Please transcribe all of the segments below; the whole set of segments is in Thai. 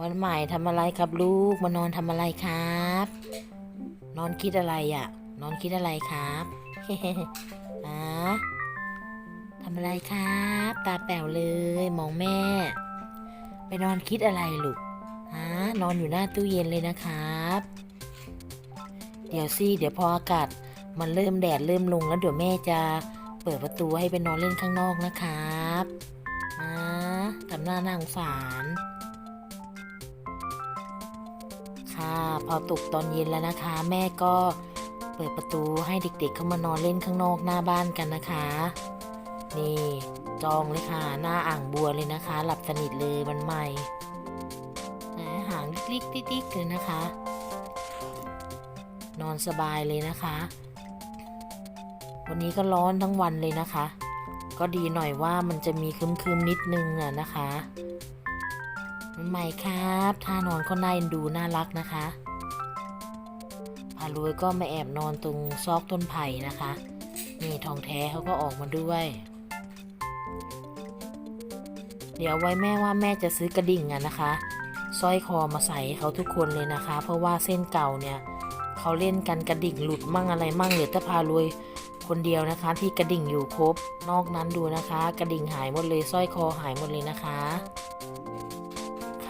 วันใหม่ทำอะไรครับลูกมานอนทำอะไรครับ นอนคิดอะไรอะ่ะ นอนคิดอะไรครับอะทำอะไรครับ ตาแป๋วเลยมองแม่ ไปนอนคิดอะไรลูกฮะนอนอยู่หน้าตู้เย็นเลยนะครับ เดี๋ยวสิเดี๋ยวพออากาศมันเริ่มแดดเริ่มลงแล้วเดี๋ยวแม่จะเปิดประตูให้ไปนอนเล่นข้างนอกนะครับอ่าทำหน้าน่าสงสาร ค่ะ พอตกตอนเย็นแล้วนะคะ แม่ก็เปิดประตูให้เด็ก ๆ เข้ามานอนเล่นข้างนอกหน้าบ้านกันนะคะ นี่จองเลยค่ะ หน้าอ่างบัวเลยนะคะ หลับสนิทเลยมันใหม่หมหางลิกๆติ๊กๆเลยนะคะ นอนสบายเลยนะคะ วันนี้ก็ร้อนทั้งวันเลยนะคะ ก็ดีหน่อยว่ามันจะมีคึมๆนิดนึงอะนะคะ มันใหม่ครับท่านอนก็น่าเอ็นดูน่ารักนะคะพารวยก็มาแอบนอนตรงซอกต้นไผ่นะคะ นี่ทองแท้เขาก็ออกมาด้วย เดี๋ยวไว้แม่ว่าแม่จะซื้อกระดิ่งอะนะคะสร้อยคอมาใส่เขาทุกคนเลยนะคะ เพราะว่าเส้นเก่าเนี่ยเขาเล่นกันกระดิ่งหลุดมั่งอะไรมั่งเหลือแต่พารวยคนเดียวนะคะ ที่กระดิ่งอยู่ครบ นอกนั้นดูนะคะ กระดิ่งหายหมดเลยสร้อยคอหายหมดเลยนะคะ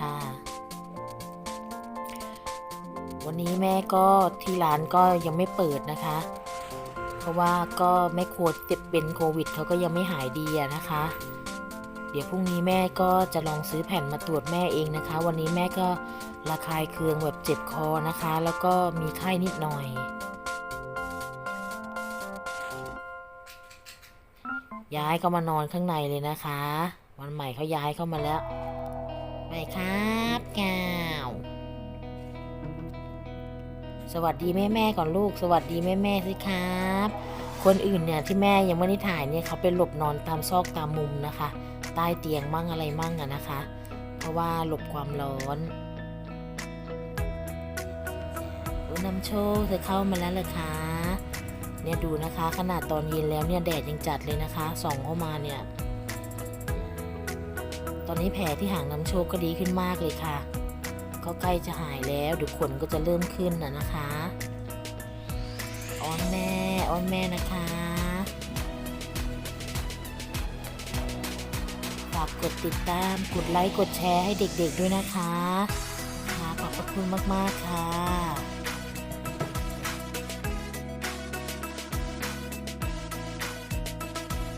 ค่ะ วันนี้แม่ก็ที่ร้านก็ยังไม่เปิดนะคะ เพราะว่าก็แม่ครัวเจ็บเป็นโควิดเขาก็ยังไม่หายดีอะนะคะ เดี๋ยวพรุ่งนี้แม่ก็จะลองซื้อแผ่นมาตรวจแม่เองนะคะ วันนี้แม่ก็ระคายเคืองแบบเจ็บคอนะคะ แล้วก็มีไข้นิดหน่อยย้ายก็มานอนข้างในเลยนะคะ วันใหม่เขาย้ายเข้ามาแล้ว ไปครับกาวสวัสดีแม่แม่ก่อนลูก สวัสดีแม่แม่สิครับ คนอื่นเนี่ยที่แม่ยังไม่ได้ถ่ายเนี่ยเขาไปหลบนอนตามซอกตามมุมนะคะ ใต้เตียงมั่งอะไรมั่งอะนะคะ เพราะว่าหลบความร้อนโอ้นำโชคเธอเข้ามาแล้วเลยคะเนี่ยดูนะคะ ขนาดตอนเย็นแล้วเนี่ยแดดยังจัดเลยนะคะส่องเข้ามาเนี่ย ตอนนี้แผลที่หางน้ำโชคก็ดีขึ้นมากเลยค่ะ ก็ใกล้จะหายแล้วเดี๋ยวขนก็จะเริ่มขึ้นนะนะคะอ้อนแม่อ้อนแม่นะคะฝากกดติดตามกดไลค์กดแชร์ให้เด็กๆด้วยนะคะค่ะขอบพระคุณมากๆค่ะ